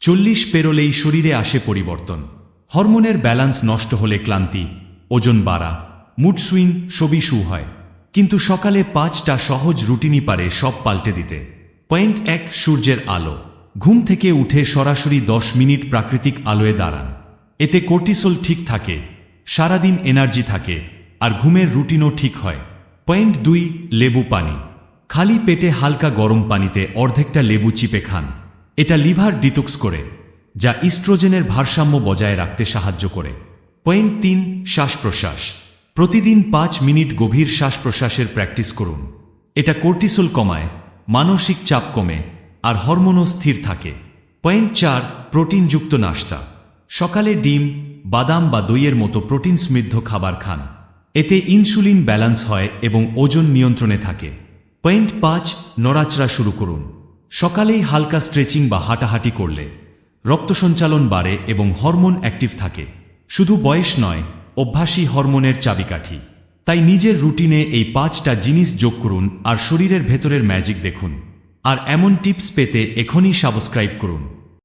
চল্লিশ পেরোলেই শরীরে আসে পরিবর্তন। হরমোনের ব্যালান্স নষ্ট হলে ক্লান্তি, ওজন বাড়া, মুড সুইং, সবই শু হয়। কিন্তু সকালে পাঁচটা সহজ রুটিনই পারে সব পাল্টে দিতে। পয়েন্ট এক, সূর্যের আলো। ঘুম থেকে উঠে সরাসরি দশ মিনিট প্রাকৃতিক আলোয় দাঁড়ান। এতে কর্টিসোল ঠিক থাকে, সারাদিন এনার্জি থাকে, আর ঘুমের রুটিনও ঠিক হয়। পয়েন্ট দুই, লেবু পানি। খালি পেটে হালকা গরম পানিতে অর্ধেকটা লেবু চিপে খান। এটা লিভার ডিটক্স করে, যা ইস্ট্রোজেনের ভারসাম্য বজায় রাখতে সাহায্য করে। পয়েন্ট তিন শ্বাস প্রশ্বাস প্রতিদিন পাঁচ মিনিট গভীর শ্বাস প্রশ্বাসের প্র্যাকটিস করুন। এটা কর্টিসোল কমায়, মানসিক চাপ কমে, আর হরমোনও স্থির থাকে। পয়েন্ট চার, প্রোটিনযুক্ত নাস্তা সকালে ডিম, বাদাম বা দইয়ের মতো প্রোটিন সমৃদ্ধ খাবার খান। এতে ইনসুলিন ব্যালান্স হয় এবং ওজন নিয়ন্ত্রণে থাকে। পয়েন্ট পাঁচ, নড়াচড়া শুরু করুন। সকালেই হালকা স্ট্রেচিং বা হাঁটাহাঁটি করলে রক্ত সঞ্চালন বাড়ে এবং হরমোন অ্যাক্টিভ থাকে। শুধু বয়স নয়, অভ্যাসী হরমোনের চাবিকাঠি। তাই নিজের রুটিনে এই পাঁচটা জিনিস যোগ করুন আর শরীরের ভেতরের ম্যাজিক দেখুন। আর এমন টিপস পেতে এখনই সাবস্ক্রাইব করুন।